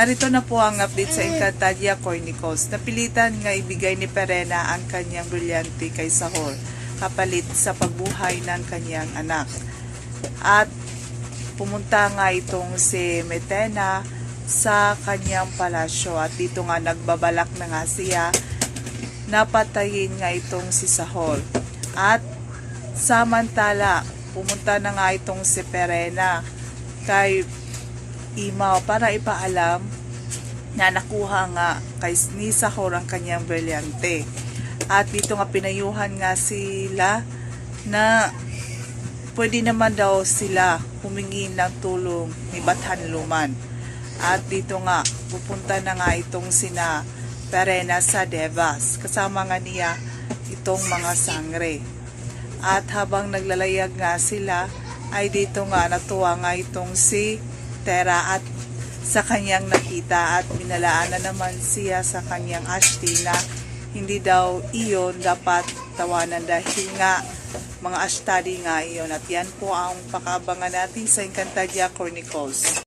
Narito na po ang update sa Encantadia Cornicos. Napilitan nga ibigay ni Perena ang kanyang brilyante kay Sahor kapalit sa pagbuhay ng kanyang anak. At pumunta nga itong si Metena sa kanyang palasyo at dito nga nagbabalak na nga siya napatayin nga itong si Sahol. At samantala, pumunta na nga itong si Perena kay Imaw para ipaalam na nakuha nga kay ni Sahor ang kanyang brilyante. At dito nga pinayuhan nga sila na pwede naman daw sila humingi ng tulong ni Bathan Luman. At dito nga, pupunta na nga itong sina Perena sa Devas. Kasama nga niya itong mga sangre. At habang naglalayag nga sila, ay dito nga natuwa nga itong si Tera at sa kanyang nakita at minalaan na naman siya sa kanyang Ashti na hindi daw iyon dapat tawanan dahil nga mga ashtadi nga iyon at yan po ang pakaabangan natin sa Encantadia Cornicos.